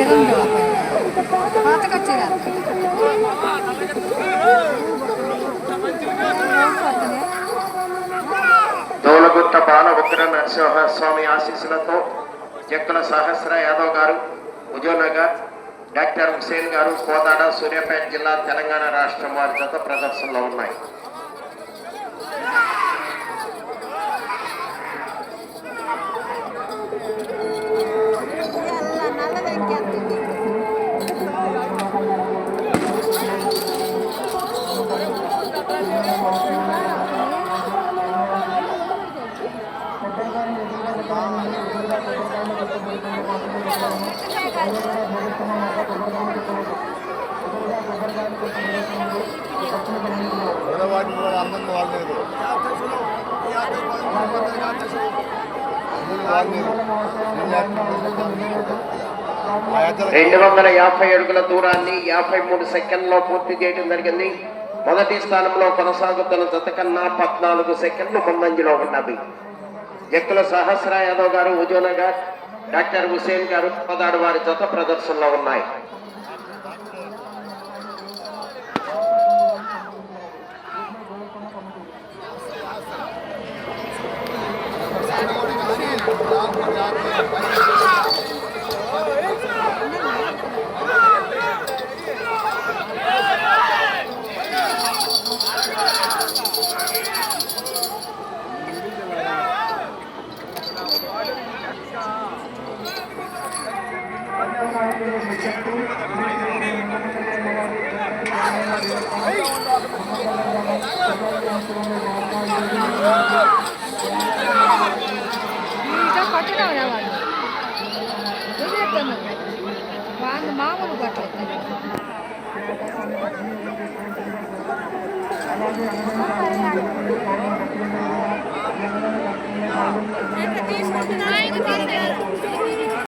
చిరంజీవి పాతగా చీర దౌలగుత్త బాల ఉగ్ర నరసింహస్వామి ఆశీస్సులతో జక్కుల సహస్ర యాదవ్ గారు హుజూర్నగర్ డాక్టర్ హుసేన్ గారు కోదాడ సూర్యాపేట జిల్లా తెలంగాణ రాష్ట్రం వారి జత ప్రదర్శనలో ఉన్నాయి. కూడా వాడలేదు రెండు వందల యాభై అడుగుల దూరాన్ని యాభై మూడు సెకండ్లో పూర్తి చేయడం జరిగింది. మొదటి స్థానంలో కొనసాగుతున్న జత కన్నా పద్నాలుగు సెకండ్లు ముందంజలో ఉన్నవి. వ్యక్తుల సహస్ర యాదవ్ గారు హుజూనగర్ డాక్టర్ హుసేన్ గారు పదాడు వారి జత ప్రదర్శనలో ఉన్నాయి ಕಟ್ಟಡ ಒಂದು ಮಾಮೂಲು ಕಟ್ಟಡ